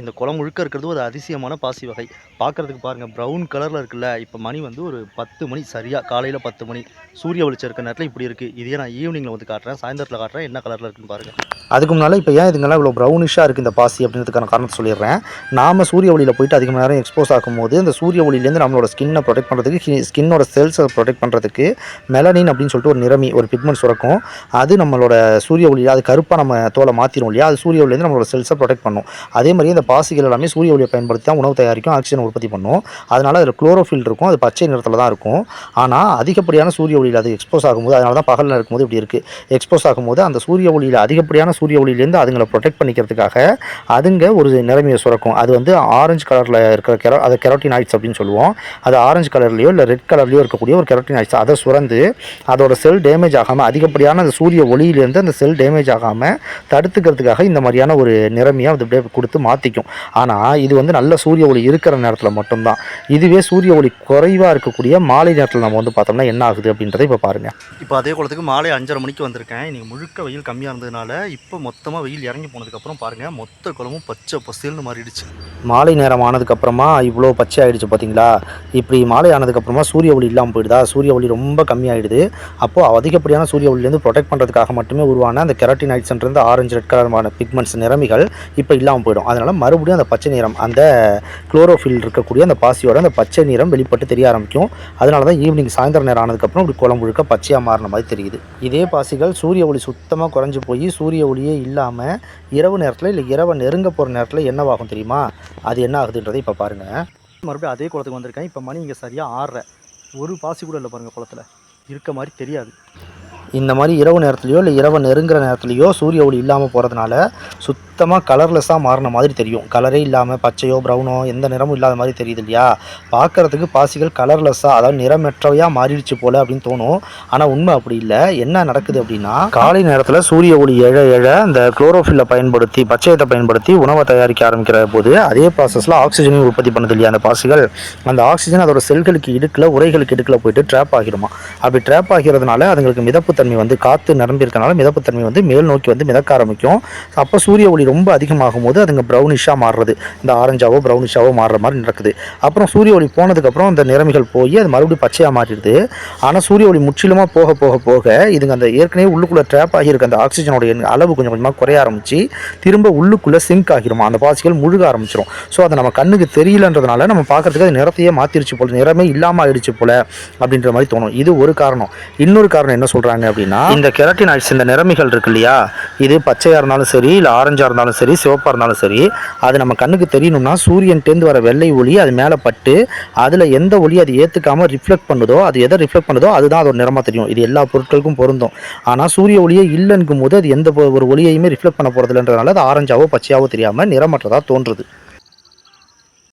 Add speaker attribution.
Speaker 1: இந்த குளம் முழுக்க இருக்கிறது ஒரு அதிசயமான பாசி வகை. பார்க்கறதுக்கு பாருங்கள் ப்ரௌன் கலரில் இருக்குல்ல இப்போ மணி வந்து ஒரு பத்து மணி சரியாக காலையில் பத்து மணி சூரிய வெளிச்சம் இருக்க நேரத்தில் இப்படி இருக்குது இதே நான் ஈவினிங்கில் வந்து காட்டுறேன் சாயந்தரத்தில் காட்டுறேன் என்ன கலரில் இருக்குன்னு பாருங்கள் அதுக்கு முன்னால் இப்போ ஏன் இதுங்கெல்லாம் இவ்வளோ ப்ரௌனிஷாக இருக்குது இந்த பாசி அப்படின்றதுக்கான காரணத்தை சொல்லிடுறேன். நாம் சூரிய ஒளியில் போயிட்டு அதிக நேரம் எக்ஸ்போஸ் ஆகும்போது இந்த சூரிய ஒளியிலேருந்து நம்மளோட ஸ்கின்னை ப்ரொடெக்ட் பண்ணுறதுக்கு ஸ்கின்னோட செல்ஸை ப்ரொடெக்ட் பண்ணுறதுக்கு மெலனின் அப்படின்னு சொல்லிட்டு ஒரு நிறமி ஒரு பிக்மெண்ட் சுரக்கும். அது நம்மளோட சூரிய ஒளியில் அது கருப்பாக நம்ம தோலை மாற்றிடும் இல்லையா? அது சூரிய ஒளியிலேருந்து நம்மளோட செல்ஸை ப்ரொடெக்ட் பண்ணும். அதே மாதிரி இந்த பாசிகள் எல்லாமே சூரிய ஒளியை பயன்படுத்தி தான் உணவு தயாரிக்கும் ஆக்சிஜன் உற்பத்தி பண்ணும். அதனால் அதில் குளோரோஃபில் இருக்கும் அது பச்சை நிறத்தில் தான் இருக்கும். ஆனால் அதிகப்படியான சூரிய ஒளியில் அது எக்ஸ்போஸ் ஆகும்போது அதனால தான் பகலில் இருக்கும்போது இப்படி இருக்குது எக்ஸ்போஸ் ஆகும்போது அந்த சூரிய ஒளியில் அதிகப்படியான சூரிய ஒளியிலேருந்து அதுங்களை ப்ரொடெக்ட் பண்ணிக்கிறதுக்காக அதுங்க ஒரு நிறமையை சுரக்கும். அது வந்து ஆரஞ்சு கலரில் இருக்கிற கெரோ அதை கெரோட்டினாய்ட்ஸ் அப்படின்னு சொல்லுவோம். அது ஆரஞ்சு கலர்லேயோ இல்லை ரெட் கலர்லேயோ இருக்கக்கூடிய ஒரு கெரோட்டினாய்ட்ஸ் அதை சுரந்து அதோட செல் டேமேஜ் ஆகாமல் அதிகப்படியான அந்த சூரிய ஒளியிலேருந்து அந்த செல் டேமேஜ் ஆகாமல் தடுத்துக்கிறதுக்காக இந்த மாதிரியான ஒரு நிறமையை அது அப்படியே கொடுத்து மாற்றிக்கும் ஆனால் இது வந்து நல்ல சூரிய ஒளி இருக்கிற நேரத்தில் மட்டும்தான். இதுவே சூரிய ஒளி குறைவாக இருக்கக்கூடிய மாலை நேரத்தில் நம்ம வந்து பார்த்தோம்னா என்ன ஆகுது அப்படின்றத இப்போ பாருங்கள் இப்போ அதே குளத்துக்கு மாலை அஞ்சரை மணிக்கு வந்திருக்கேன். இன்னைக்கு முழுக்க வெயில் கம்மியாக இருந்ததுனால இப்போ மொத்தமாக வெயில் இறங்கி போனதுக்கப்புறம் பாருங்கள் மொத்த குளமும் பச்சை பசேல்னு மாறிடுச்சு. மாலை நேரம் ஆனதுக்கப்புறமா இவ்வளோ பச்சை ஆயிடுச்சு பார்த்தீங்களா இப்படி மாலை ஆனதுக்கப்புறமா சூரிய ஒளி இல்லாமல் போயிடுதா? சூரிய ஒளி ரொம்ப கம்மியாயிடுது. அப்போது அதிகப்படியான சூரிய ஒளியிலேருந்து ப்ரொடெக்ட் பண்ணுறதுக்காக மட்டுமே உருவான அந்த கெரட்டினைட்ஸ்ன்றது ஆரஞ்சு ரெட் கலரான பிக்மெண்ட்ஸ் நிறமிகள் இப்போ இல்லாமல் போயிடும். அதனால் மறுபடியும் அந்த பச்சை நிறம் அந்த குளோரோஃபில் இருக்கக்கூடிய அந்த பாசியோட அந்த பச்சை நிறம் வெளிப்பட்டு தெரிய ஆரம்பிக்கும். அதனால தான் ஈவினிங் சாயந்தரம் நேரம் ஆனதுக்கப்புறம் இப்படி குளம் முழுக்க பச்சையாக மாறின மாதிரி தெரியுது. இதே பாசிகள் சூரிய ஒளி சுத்தமாக குறைஞ்சி போய் சூரிய ஒளியே இல்லாமல் இரவு நேரத்தில் இல்லை இரவை நெருங்க போகிற நேரத்தில் என்னவாகும் தெரியுமா? அது என்ன ஆகுதுன்றதை இப்போ பாருங்கள் மறுபடியும் அதே குளத்துக்கு வந்திருக்கேன். இப்போ மணி இங்கே சரியாக ஆறரை. ஒரு பாசி கூட இல்லை பாருங்கள் குளத்துல. இருக்க மாதிரி தெரியாது. இந்த மாதிரி இரவு நேரத்துலையோ இல்லை இரவு நெருங்குற நேரத்துலையோ சூரிய ஒளி இல்லாமல் போகிறதுனால சுத் சுத்தமாக கலர்லெஸ்ஸாக மாறின மாதிரி தெரியும். கலரே இல்லாமல் பச்சையோ ப்ரௌனோ எந்த நிறமும் இல்லாத மாதிரி தெரியுது இல்லையா? பார்க்கறதுக்கு பாசிகள் கலர்லெஸ்ஸாக அதாவது நிறமற்றவையாக மாறிடுச்சு போல் அப்படின்னு தோணும். ஆனால் உண்மை அப்படி இல்லை. என்ன நடக்குது அப்படின்னா காலை நேரத்தில் சூரிய ஒளி எழ எழ அந்த குளோரோஃபில்லை பயன்படுத்தி பச்சையத்தை பயன்படுத்தி உணவை தயாரிக்க ஆரம்பிக்கிற போது அதே ப்ராசஸில் ஆக்சிஜனையும் உற்பத்தி பண்ணுது இல்லையா அந்த பாசிகள்? அந்த ஆக்சிஜன் அதோட செல்களுக்கு இடுக்கில் உரைகளுக்கு இடுக்கில் போயிட்டு ட்ராப் ஆகிடுமா? அப்படி ட்ராப் ஆகிறதுனால அதுங்களுக்கு மிதப்புத்தன்மை வந்து காற்று நிரம்பியிருக்கனால மிதப்புத்தன்மை வந்து மேல் நோக்கி வந்து மிதக்க ஆரம்பிக்கும். அப்போ சூரிய ஒளி ரொம்ப அதிகமாகும் போது அதுங்க ப்ரௌனிஷாக மாறுறது. இந்த ஆரஞ்சாவோ ப்ரௌனிஷாவோ மாறுற மாதிரி நடக்குது. அப்புறம் சூரிய ஒளி போனதுக்கப்புறம் அந்த நிறமிகள் போய் அது மறுபடியும் பச்சையாக மாறிடுது. ஆனால் சூரிய ஒளி முற்றிலுமாக போக போக போக இதுங்க அந்த ஏற்கனவே உள்ளுக்குள்ளே ட்ராப் ஆகியிருக்க அந்த ஆக்சிஜனோட அளவு கொஞ்சம் கொஞ்சமாக குறைய ஆரம்பிச்சு திரும்ப உள்ளுக்குள்ளே சிங்க் ஆகிருமா? அந்த பாசிகள் முழுக ஆரம்பிச்சிரும். ஸோ அதை நம்ம கண்ணுக்கு தெரியலன்றதுனால நம்ம பார்க்கறதுக்கு அது நிறத்தையே மாற்றிருச்சு போல் நிறமே இல்லாமல் ஆயிடுச்சு போல் அப்படின்ற மாதிரி தோணும். இது ஒரு காரணம். இன்னொரு காரணம் என்ன சொல்கிறாங்க அப்படின்னா இந்த கெரட்டினாய்ட்ஸ் இந்த நிறமிகள் இருக்கு இல்லையா? இது பச்சையாக இருந்தாலும் சரி இல்லை ஆரஞ்சாக இருந்தாலும் இருந்தாலும் சரி சிவப்பாக இருந்தாலும் சரி அது நம்ம கண்ணுக்கு தெரியணும்னா சூரியன்டேந்து வர வெள்ளை ஒளி அது மேலே பட்டு அதில் எந்த ஒளி அது ஏற்றுக்காமல் ரிஃப்ளெக்ட் பண்ணுதோ அது எதை ரிஃப்ளெக்ட் பண்ணுதோ அதுதான் அதோட நிறமாக தெரியும். இது எல்லா பொருட்களுக்கும் பொருந்தும். ஆனால் சூரிய ஒளியே இல்லைங்கும் போது அது எந்த ஒரு ஒளியையுமே ரிஃப்ளெக்ட் பண்ண போகிறதில்லன்றதுனால அது ஆரஞ்சாவோ பச்சையாவோ தெரியாமல் நிறமற்றதாக தோன்றுது.